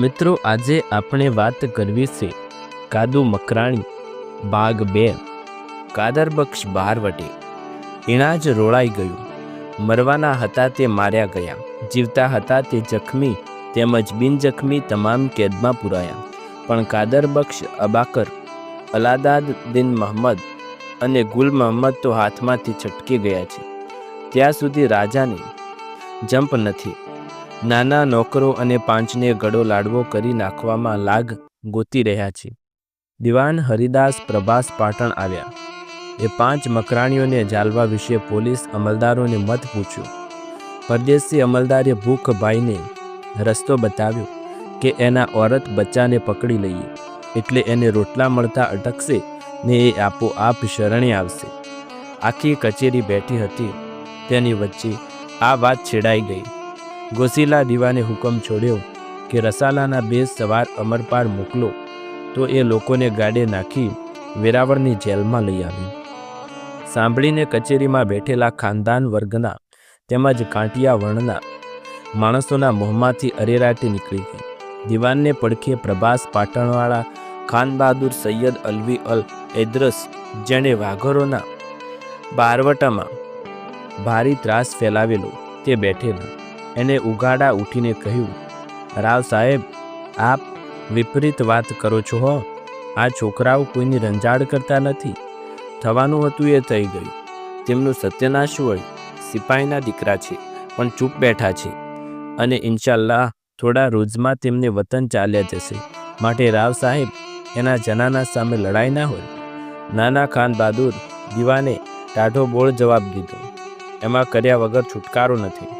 મિત્રો, આજે આપણે વાત કરવી છે કાદુ મકરાણી ભાગ બે કાદરબક્ષ બહારવટે એણા જ રોળાઈ ગયું. મરવાના હતા તે માર્યા ગયા. જીવતા હતા તે જખમી તેમજ બિનજખમી તમામ કેદમાં પુરાયા. પણ કાદરબક્ષ અબાકર, અલાદાદ બિન મહમ્મદ અને ગુલ મહમ્મદ તો હાથમાંથી છટકી ગયા છે. ત્યાં સુધી રાજાને જંપ નથી. નાના નોકરો અને પાંચને ગળો લાડવો કરી નાખવામાં લાગ ગોતી રહ્યા છે. દિવાન હરિદાસ પ્રભાસ પાટણ આવ્યા. એ પાંચ મકરાણીઓને જાલવા વિશે પોલીસ અમલદારોને મત પૂછ્યો. પરદેશી અમલદારે ભૂખભાઈને રસ્તો બતાવ્યો કે એના ઓરત બચ્ચાને પકડી લઈએ, એટલે એને રોટલા મળતા અટકશે ને એ આપોઆપ શરણે આવશે. આખી કચેરી બેઠી હતી. તેની વચ્ચે આ વાત છેડાઈ ગઈ. ગોસીલા દીવાને હુકમ છોડ્યો કે રસાલાના બે સવાર અમરપાળ મોકલો, તો એ લોકોને ગાડે નાખી વેરાવળની જેલમાં લઈ આવ્યું. સાંભળીને કચેરીમાં બેઠેલા ખાનદાન વર્ગના તેમજ કાંટિયા વર્ણના માણસોના મોંમાંથી અરેરાટી નીકળી ગઈ. દિવાનને પડખે પ્રભાસ પાટણવાળા ખાન બહાદુર સૈયદ અલવી અલ એદ્રસ જેણે વાઘરોના બારવટામાં ભારી ત્રાસ ફેલાવેલો તે બેઠેલા. એને ઉગાડા ઉઠીને કહ્યું, રાવ સાહેબ, આપ વિપરીત વાત કરો છો હો. આ છોકરાઓ કોઈની રંજાડ કરતા નથી. થવાનું હતું એ થઈ ગયું. તેમનું સત્યનાશ હોય, સિપાહીના દીકરા છે, પણ ચૂપ બેઠા છે. અને ઇન્શાલ્લાહ, થોડા રોજમાં તેમને વતન ચાલ્યા જશે. માટે રાવ સાહેબ, એના જનાના સામે લડાઈ ના હોય. નાના ખાન બહાદુર દીવાને ટાઢો બોળ જવાબ દીધો. એમાં કર્યા વગર છુટકારો નથી.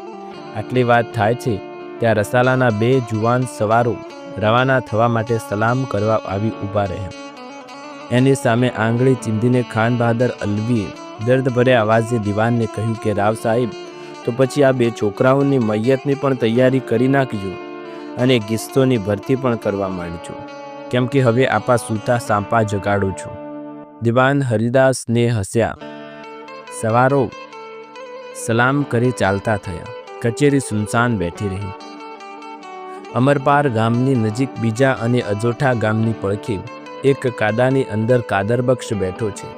આટલી વાત થાય છે, ત્યાં રસાલાના બે જુવાન સવારો રવાના થવા માટે સલામ કરવા આવી ઊભા રહ્યા. એની સામે આંગળી ચીંધીને ખાન બહાદર અલવીએ દર્દભર્યા અવાજે દિવાનને કહ્યું કે, રાવ સાહેબ, તો પછી આ બે છોકરાઓની મૈયતની પણ તૈયારી કરી નાખજો અને ગિસ્તોની ભરતી પણ કરવા માંડજો. કેમ કે હવે આપા સૂતા સાંપા જગાડું છું. દિવાન હરિદાસને હસ્યા. સવારો સલામ કરી ચાલતા થયા. કચેરી સુનસાન બેઠી રહી. અમરપાર ગામની નજીક બીજા અને અજોઠા ગામની પડખી એક કાદાની અંદર કાદરબક્ષ બેઠો છે.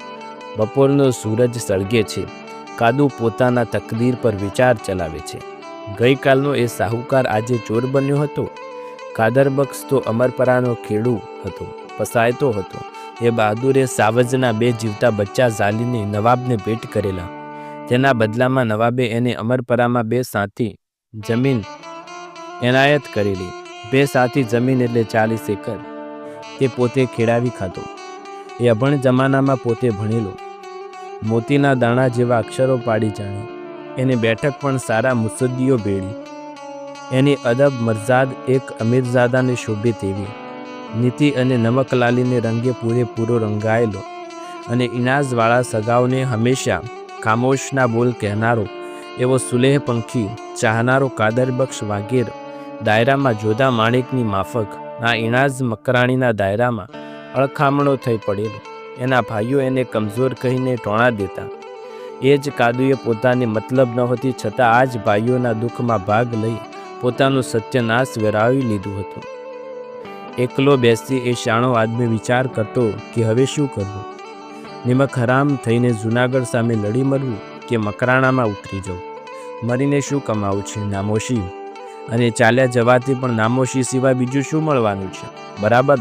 બપોરનો સૂરજ સળગે છે. કાદુ પોતાના તકદીર પર વિચાર ચલાવે છે. ગઈકાલનો એ સાહુકાર આજે ચોર બન્યો હતો. કાદરબક્ષ તો અમરપરાનો ખેડૂ હતો પસાયતો હતો. એ બહાદુરે સાવજના બે જીવતા બચ્ચા ઝાલીને નવાબને ભેટ કરેલા. તેના બદલામાં નવાબે એને અમરપરામાં બે સાથી, જમીન એનાયત કરેલી. બે સાથી જમીન એટલે ચાલીસ એકર. તે પોતે ખેડાવી ખાતો એ અભણ જમાનામાં પોતે ભણેલો. મોતીના દાણા જેવા અક્ષરો પાડી જાણે. એને બેઠક પણ સારા મુસદ્દીઓ ભેળી. એની અદબ મરઝાદ એક અમીરઝાદાને શોભે તેવી. નીતિ અને નમકલાલીને રંગે પૂરેપૂરો રંગાયેલો. અને ઇનાઝવાળા સગાઓને હંમેશા ખામોશના બોલ કહેનારો એવો સુલેહ પંખી, ચાહનારો કાદરબક્ષ વાગેર દાયરામાં જોધા માણેકની માફક, આ ઇણાજ મકરાણીના દાયરામાં અળખામણો થઈ પડેલો. એના ભાઈઓ એને કમજોર કહીને ટોણા દેતા. એ જ કાદુએ પોતાની મતલબ નહોતી છતાં આ જ ભાઈઓના દુઃખમાં ભાગ લઈ પોતાનું સત્યનાશ વેરાવી લીધું હતું. એકલો બેસી એ શાણો આદમી વિચાર કરતો કે હવે શું કરવું? નિમક હરામ થઈને જુનાગઢ સામે લડી મરવું કે મકરાણામાં ઉતરી જવું? મરીને શું કમાવું છે, નામોશી? અને ચાલ્યા જવાથી પણ નામોશી સિવાય બીજું શું મળવાનું છે? બરાબર?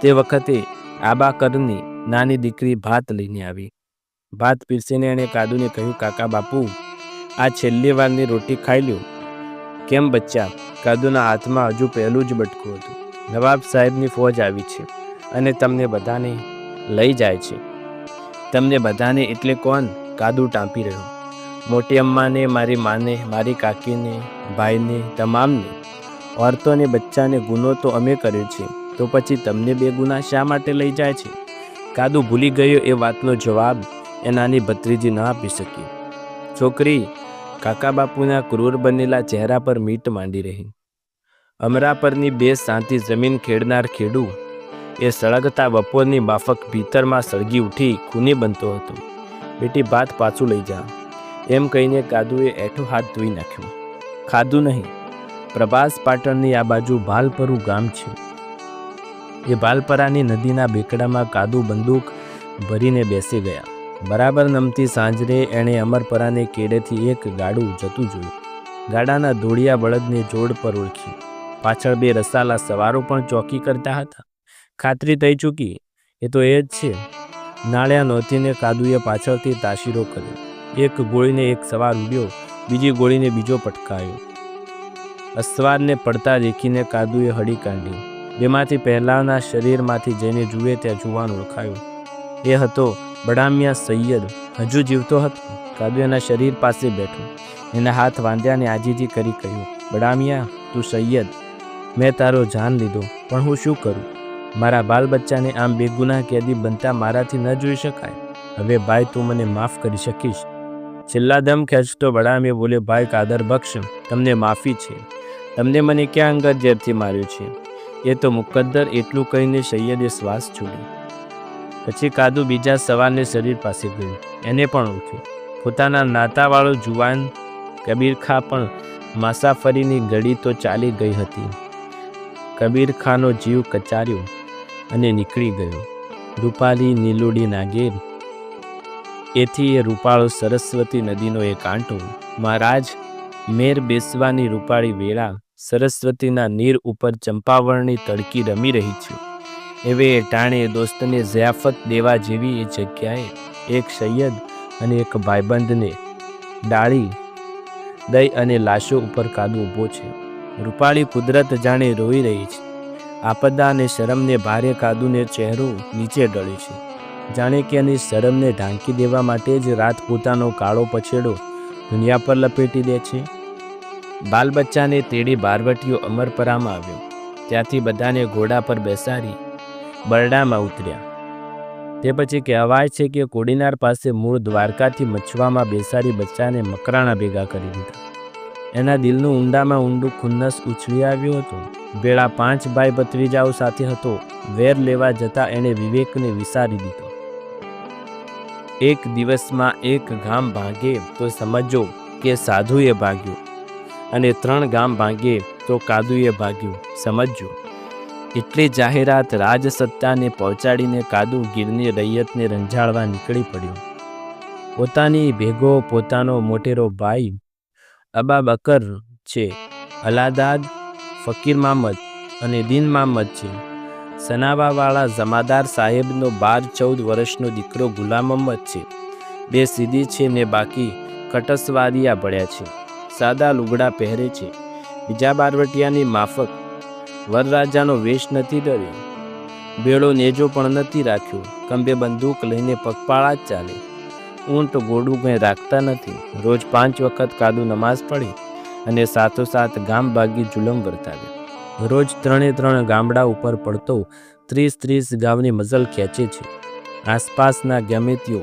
તે વખતે આબાકરની નાની દીકરી ભાત લઈને આવી. ભાત પીરસીને એણે કાદુને કહ્યું, કાકા બાપુ, આ છેલ્લી વારની રોટી ખાઈ લ્યો. કેમ બચ્ચા? કાદુના હાથમાં હજુ પહેલું જ બટકું હતું. નવાબ સાહેબની ફોજ આવી છે અને તમને બધાને લઈ જાય છે. તમને બધાને એટલે કોણ? કાદું ટાંપી રહ્યું. મોટી અમ્માને, મારી માને, મારી કાકીને, ભાઈને, તમામને. ઓરતોને, બચ્ચાને ગુનો તો અમે કર્યો છે. તો પછી તમને બે ગુના શા માટે લઈ જાય છે? કાદુ ભૂલી ગયો એ વાતનો જવાબ એ નાની ભત્રીજી ન આપી શકી. છોકરી કાકા બાપુના ક્રૂર બનેલા ચહેરા પર મીટ માંડી રહી. અમરા પરની બે શાંતિ જમીન ખેડનાર ખેડૂ એ સળગતા બપોરની માફક ભીતરમાં સળગી ઉઠી ખૂની બનતો હતો. બેટી ભાત પાછું લઈ જા. એમ કહીને કાદુએ એઠો હાથ ધોઈ નાખ્યો. ખાધું નહીં. પ્રભાસ પાટણની આ બાજુ ભાલપરું ગામ છે. એ ભાલપરાની નદીના બેકડામાં કાદુ બંદૂક ભરીને બેસી ગયા. બરાબર નમતી સાંજરે એણે અમરપરાને કેડેથી એક ગાડું જતું જોયું. ગાડાના ધોળિયા બળદને જોડ પર ઓળખી. પાછળ બે રસાલા સવારો પણ ચોકી કરતા હતા. ખાતરી થઈ ચૂકી. એ તો એ જ છે. નાળિયા નોતીને કાદુએ પાછળથી તાશીરો કર્યો. એક ગોળીને એક સવાર ઉડ્યો. બીજી ગોળીને બીજો પટકાયો. અસવારને પડતા દેખીને કાદુએ હળી કાઢી. જેમાંથી પહેલાંના શરીરમાંથી જઈને જુએ ત્યાં જુવાન ઓળખાયો. એ હતો બડામિયા સૈયદ. હજુ જીવતો હતો. કાદુ એના શરીર પાસે બેઠો. એના હાથ વાંધ્યા ને આજીજી કરી કહ્યું, બડામિયા, તું સૈયદ. મેં તારો જાન લીધો, પણ હું શું કરું? મારા બાલ બચ્ચાને આમ બેગુનાહ કેદી બનતા મારાથી ન જોઈ શકાય. હવે ભાઈ, તું મને માફ કરી શકીશ. છેલ્લા દમ ખેંચતો મેં બોલે ભાઈ, કાદર બક્ષ તમને માફી છે. તમને મને ક્યાં અંગત ઝેરથી માર્યો છે? એ તો મુકદ્દર એટલું કહીને સૈયદે શ્વાસ છોડ્યો. પછી કાદુ બીજા સવારને શરીર પાસે ગયું. એને પણ ઉઠ્યો. પોતાના નાતાવાળો જુવાન કબીર ખા પણ માસાફરીની ઘડી તો ચાલી ગઈ હતી. કબીર ખાનો જીવ કચાર્યો. અને નીકળી ગયો. રૂપાલી નીલુડી નાગેર. એથી એ રૂપાળો સરસ્વતી નદીનો એક આંટો, મહારાજ, મેર બેસવાની રૂપાળી વેળા, સરસ્વતીના નીર ઉપર ચંપાવળની તડકી રમી રહી છે. એવે એ ટાણે દોસ્તને ઝિયાફત દેવા જેવી એ જગ્યાએ એક સૈયદ અને એક ભાઈબંધને ડાળી, દઈ અને લાશો ઉપર કાદુ ઊભો છે. રૂપાળી કુદરત જાણે રોઈ રહી છે. આપદા અને શરમને ભારે કાદુને ચહેરો નીચે ડળે છે. જાણે કે એની શરમને ઢાંકી દેવા માટે જ રાત પોતાનો કાળો પછેડો દુનિયા પર લપેટી દે છે. બાલ બચ્ચાને તેડી બારવટીઓ અમરપરામાં આવ્યો. ત્યાંથી બધાને ઘોડા પર બેસાડી બરડામાં ઉતર્યા. તે પછી કહેવાય છે કે કોડીનાર પાસે મૂળ દ્વારકાથી મચવામાં બેસાડી બચ્ચાને મકરાણા ભેગા કરી દીધા. એના દિલનું ઊંડામાં ઊંડું ખુન્નસ ઉછળી આવ્યું હતું. ભેળા પાંચ ભાઈ ભત્રીજાઓ સાથે હતો, વેર લેવા જતા એણે વિવેકને વિસારી દીધો. એક દિવસમાં એક ગામ ભાગે તો સમજો કે સાધુએ ભાગ્યું અને ત્રણ ગામ ભાગે તો કાદુએ ભાગ્યું. સમજજો. એટલી જાહેરાત રાજસત્તાને પહોંચાડીને કાદુ ગીરની રૈયતને રંજાડવા નીકળી પડ્યો. પોતાની ભેગો પોતાનો મોટેરો ભાઈ અબા બકર છે, અલાદાદ, ફકીર મામદ અને દીન મામદ છે. સનાવાવાળા જમાદાર સાહેબનો બાર ચૌદ વર્ષનો દીકરો ગુલામ અહમદ છે. બે સીધી છે ને બાકી કટસવારિયા ભળ્યા છે. સાદા લુગડા પહેરે છે. બીજા બારવટિયાની માફક વરરાજાનો વેશ નથી ડર્યો ભેળો નેજો પણ નથી રાખ્યો. કંબે બંદૂક લઈને પગપાળા જ ચાલે. ઊંટ ગોડું કંઈ રાખતા નથી. રોજ પાંચ વખત કાદુ નમાઝ પડી અને સાથોસાથ ગામ ભાગી જુલમ વર્તાવે. રોજ ત્રણે ત્રણ ગામડા ઉપર પડતો ત્રીસ ત્રીસ ગામની મઝલ ખેંચે છે. આસપાસના ગમેતીઓ,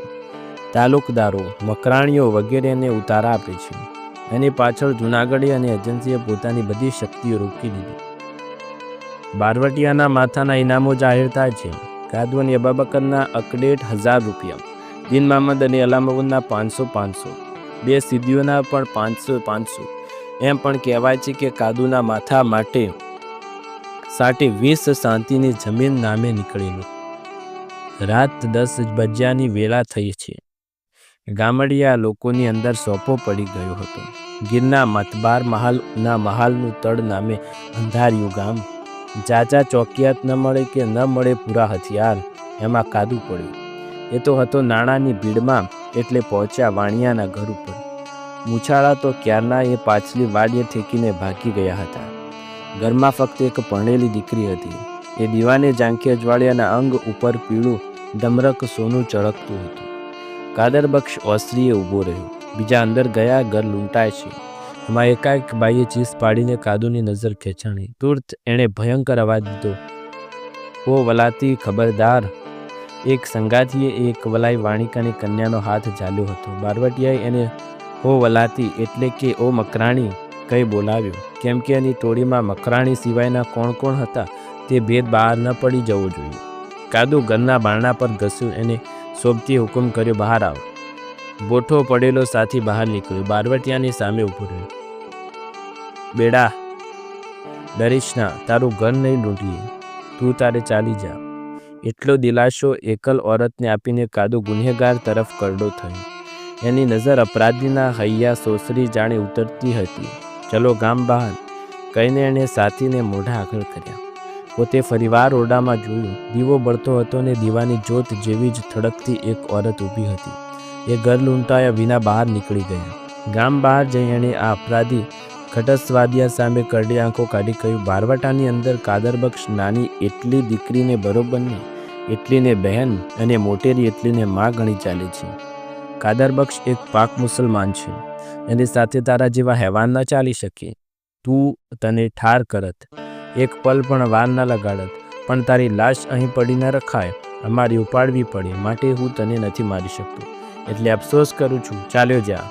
તાલુકદારો, મકરાણીઓ વગેરેને ઉતારા આપે છે. એની પાછળ જુનાગઢી અને એજન્સીએ પોતાની બધી શક્તિઓ રોકી દીધી. બારવટિયાના માથાના ઇનામો જાહેર થાય છે. કાદુ અને અબાબકરના અકડેટ હજાર રૂપિયા. દિન મહમ્મદ અને અલામુદ્દીનના પાંચસો પાંચસો. બે સિદ્ધિઓના પણ પાંચસો પાંચસો. એમ પણ કહેવાય છે કે કાદુના માથા માટે સાટે વીસ શાંતિની જમીન નામે નીકળેલું. રાત દસ બજ્યાની વેળા થઈ છે. ગામડિયા લોકોની અંદર સોપો પડી ગયો હતો. ગીરના મતબાર મહાલના મહાલનું તળ નામે અંધાર્યું ગામ. જાજા ચોકિયાત ન મળે કે ન મળે પૂરા હથિયાર, એમાં કાદુ પડ્યું. એ તો હતો નાણાંની ભીડમાં એટલે પહોંચ્યા વાણિયાના ઘર ઉપર. મૂછાળા તો ક્યારના એ પાછલી વાડીએ ઠેકીને ભાગી ગયા હતા. ઘરમાં ફક્ત એક પરણેલી દીકરી હતી. એ દીવાને ઝાંખી અજવાળિયાના અંગ ઉપર પીળું, ધમરક સોનું ચળકતું હતું. કાદર બક્ષ ઓસરીએ ઊભો રહ્યો. બીજા અંદર ગયા, ઘર લૂંટાય છે. એમાં એકાએક બાઈએ ચીસ પાડીને કાદુની નજર ખેંચાણી. તુર્ત એણે ભયંકર અવાજ દીધો. ઓ વલાતી ખબરદાર એક સંગાથીએ એક વલાઈ વાણિકાની કન્યાનો હાથ ઝાલ્યો હતો. બારવટીયાએ એને ઓ વલાતી, એટલે કે ઓ મકરાણી કંઈ બોલાવ્યો. કેમ કે એની ટોળીમાં મકરાણી સિવાયના કોણ કોણ હતા તે ભેદ બહાર ન પડી જવો જોઈએ. કાદુ ઘરના બારણા પર ઘસ્યું એને સોબતી હુકમ કર્યો, બહાર આવ. બોઠો પડેલો સાથી બહાર નીકળ્યો. બારવટિયાની સામે ઊભો રહ્યો. બેડા ડરીશ ના તારું ઘર નહીં લૂંટીએ. તું તારે ચાલી જા. એટલો દિલાસો એકલ ઓરતને આપીને કાદુ ગુનેગાર તરફ કરડો થયો. એની નજર અપરાધીના હૈયા સોસરી જાણે ઉતરતી હતી. ચલો ગામ બહાર, કહીને એણે સાથીને મોઢા આગળ કર્યા. પોતે ફરીવાર ઓરડામાં જોયું. દીવો બળતો હતો ને દીવાની જોત જેવી જ થડકતી એક ઓરત ઊભી હતી. એ ઘર લૂંટાયા વિના બહાર નીકળી ગયા. ગામ બહાર જઈ એણે આ અપરાધી ખટસવાદિયા સામે કરડી આંખો કાઢી કહ્યું, બારવટાની અંદર કાદરબક્ષ નાની એટલી દીકરીને બરોબરની એટલીને બહેન અને મોટેરી એટલીને માં ગણી ચાલે છે. કાદરબક્ષ એક પાક મુસલમાન છે એની સાથે તારા જેવા હેવાન ન ચાલી શકે. તું તને ઠાર કરત. એક પલ પણ વાર ન લગાડત. પણ તારી લાશ અહીં પડી ન રખાય. અમારી ઉપાડવી પડે. માટે હું તને નથી મારી શકતો. એટલે અફસોસ કરું છું. ચાલ્યો જા.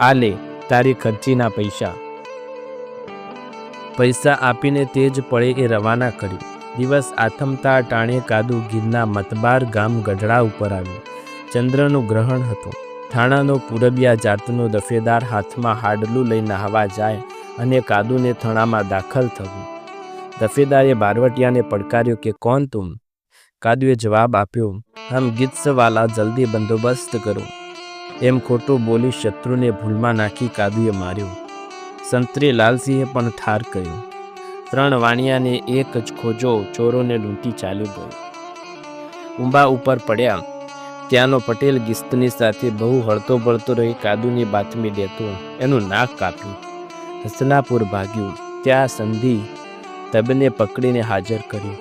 આ લે તારી ખર્ચીના પૈસા. પૈસા આપીને તે જ પળે એ રવાના કર્યું દિવસ આથમતા ટાણે કાદુ ગીરના મતબાર ગામ ગઢડા ઉપર આવ્યું. ચંદ્રનું ગ્રહણ હતું. થાણાનો પૂરબિયા જાતનો દફેદાર હાથમાં હાડલું લઈ નહાવા જાય અને કાદુને થણામાં દાખલ થવું. દફેદારે બારવટિયાને પડકાર્યો કે, કોણ તુમ કાદુએ જવાબ આપ્યો હમ ગીત્સવાલા, જલ્દી બંદોબસ્ત કરો. એમ ખોટું બોલી શત્રુને ભૂલમાં નાખી કાદુએ માર્યો. સંતરી લાલસિંહે પણ ઠાર કર્યો. ત્રણ વાણિયાને એક જ ખોજો ચોરોને લૂંટી ચાલ્યો ગયો. ઉંબા ઉપર પડ્યા. ત્યાંનો પટેલ ગિસ્તની સાથે બહુ હળતો બળતો રહી કાદુની બાતમી દેતો એનું નાક કાપ્યું. હસનાપુર ભાગ્યું. ત્યાં સંધિ તબને પકડીને હાજર કર્યો.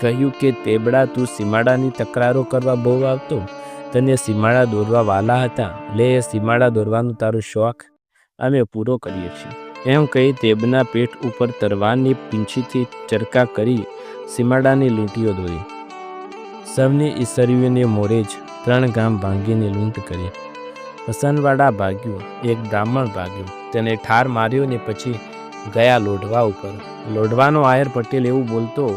કહ્યું કે, તેબડા, તું સીમાડાની તકરારો કરવા બહુ આવતો? તને સીમાડા દોરવા વાલા હતા. લે એ સીમાડા દોરવાનો તારો શોખ. અમે પૂરો કરીએ છીએ. એમ કહી તેબના પેટ ઉપર તરવારની પીંછીથી ચરકા કરી સીમાડાની લૂંટીઓ દોરી સૌની ઈસરીઓને મોરે જ ત્રણ ગામ ભાંગીને લૂંટ કરી. હસનવાડા ભાગ્યું, એક બ્રાહ્મણ ભાગ્યું. તેને ઠાર માર્યો ને પછી ગયા લોઢવા ઉપર. લોઢવાનો આયર પટેલ એવું બોલતો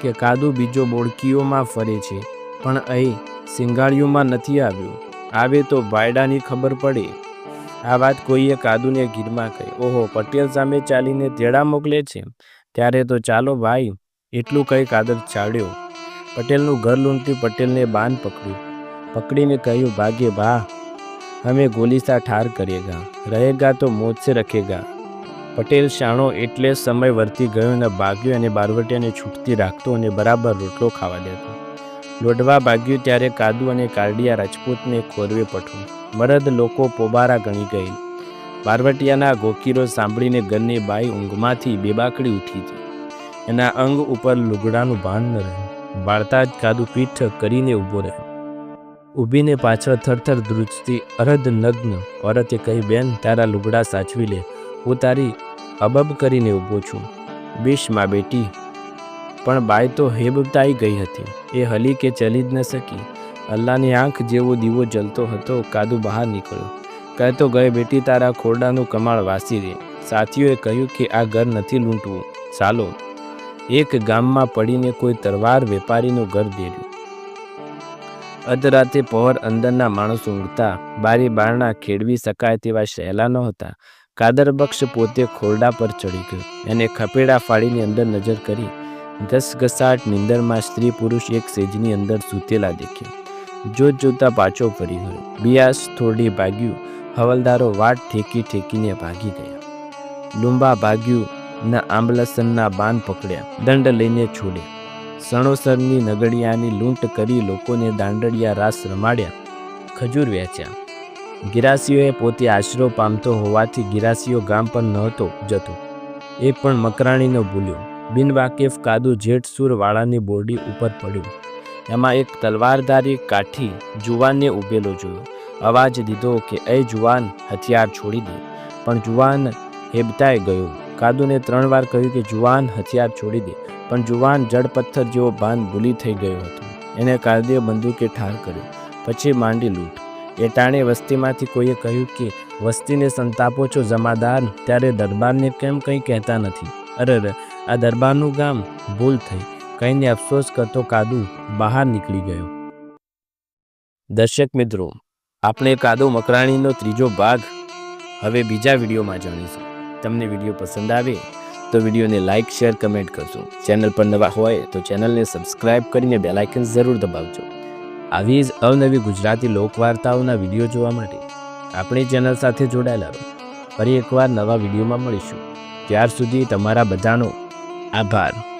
કે કાદુ બીજો બોડકીઓમાં ફરે છે, પણ અહીં સિંગાળીઓમાં નથી આવ્યો. આવે તો બાયડાની ખબર પડે. આ વાત કોઈએ કાદુને ગીરમાં કહી. ઓહો, પટેલ સામે ચાલીને તેડા મોકલે છે? ત્યારે તો ચાલો ભાઈ, એટલું કહી કાદર ચાડ્યો પટેલનું ઘર લૂંટી પટેલને બાન પકડ્યું. પકડીને કહ્યું ભાગ્ય ભા હમે ગોલીસા ઠાર કરેગા રહેગા તો મોત સે રખેગા. પટેલ શાણો એટલે સમય વર્તી ગયો અને ભાગ્યો અને બારવટીયાને છૂટતી રાખતો અને બરાબર રોટલો ખાવા દેતો. લોઢવા ભાગ્યું ત્યારે કાદુ અને કારડિયા રાજપૂતને ખોરવે પઠવું મરદ લોકો પોબારા ગણી ગઈ બારવટિયાના ગોકીરો સાંભળીને ઘરની બાઈ ઊંઘમાંથી બેબાકડી ઉઠી હતી એના અંગ ઉપર લુગડાનું ભાન ન રહ્યું. વાળતા જ કાદુ પીઠ કરીને ઊભો રહ્યો. ઊભીને પાછળ થરથર ધ્રુજતી અરધ નગ્ન ઓરતે કહી, બેન, તારા લુગડા સાચવી લે. હું તારી અબબ કરીને ઊભો છું. બીશમાં બેટી. પણ બાઈ તો હેબતાઈ ગઈ હતી. એ હલી કે ચલી જ ન શકી. અલ્લાહની આંખ જેવો દીવો જલતો હતો, કાદુ બહાર નીકળ્યો. કહેતો ગયે બેટી, તારા ખોરડાનું કમાળ વાસી દે સાથીઓએ કહ્યું કે આ ઘર નથી લૂંટવું. ચાલો. એક ગામમાં પડીને કોઈ તરવાર વેપારીનું ઘર દેર્યું અધરાતે પહોર અંદરના માણસો ઉડતા, બારી બારણા ખેડવી શકાય તેવા સહેલા નહોતા. કાદરબક્ષ પોતે ખોરડા પર ચડી ગયો. એને ખપેડા ફાડીને અંદર નજર કરી ઘસઘસાટ નિંદરમાં સ્ત્રી પુરુષ એક સેજની અંદર સૂતેલા દેખ્યા જોત જોતા પાછો ફરી ગયો. બિયાસ થોડી ભાગ્યું. હવલદારો વાટ ઠેકી ઠેકીને ભાગી ગયા. લુંબા ભાગ્યું. ના આંબલસનના બાન પકડ્યા. દંડ લઈને છોડ્યા સણોસરની નગડિયાની લૂંટ કરી લોકોને દાંડડિયા રાસ રમાડ્યા. ખજૂર વેચ્યા. ગિરાસીઓએ પોતે આશરો પામતો હોવાથી ગિરાસીઓ ગામ પર નહોતો જતો. એ પણ મકરાણીનો ભૂલ્યો. બિનવાકેફ કાદુ જેઠ સૂર વાળાની બોરડી ઉપર પડ્યું. એમાં એક તલવારધારી કાઠી જુવાનને ઊભેલો જોયો. અવાજ દીધો કે, એ જુવાન, હથિયાર છોડી દે. પણ જુવાન હેબતાઈ ગયો. કાદુને ત્રણ વાર કહ્યું કે, જુવાન, હથિયાર છોડી દે. પણ જુવાન જડપથ્થર જેવો ભાન ભૂલી થઈ ગયો હતો. એને કાદુએ બંદૂકે ઠાર કર્યો. પછી માંડી લૂંટ. એ ટાણે વસ્તીમાંથી કોઈએ કહ્યું કે, વસ્તીને સંતાપો છો જમાદાર, ત્યારે દરબારને કેમ કંઈ કહેતા નથી? અરે આ દરબારનું ગામ ભૂલ થઈ. કહીને અફસોસ કરતો કાદુ બહાર નીકળી ગયો. દર્શક મિત્રો, આપણે કાદુ મકરાણીનો ત્રીજો ભાગ હવે બીજા વિડીયોમાં જાણીશું. તમને વીડિયો પસંદ આવે તો વિડીયોને લાઇક શેર, કમેન્ટ કરજો. ચેનલ પર નવા હોય તો ચેનલને સબસ્ક્રાઇબ કરીને બેલાઇકન જરૂર દબાવજો. આવી જ અવનવી ગુજરાતી લોકવાર્તાઓના વીડિયો જોવા માટે આપણી ચેનલ સાથે જોડાયેલા રહો. ફરી એકવાર નવા વિડીયોમાં મળીશું. ત્યાર સુધી તમારા બધાનો Abad.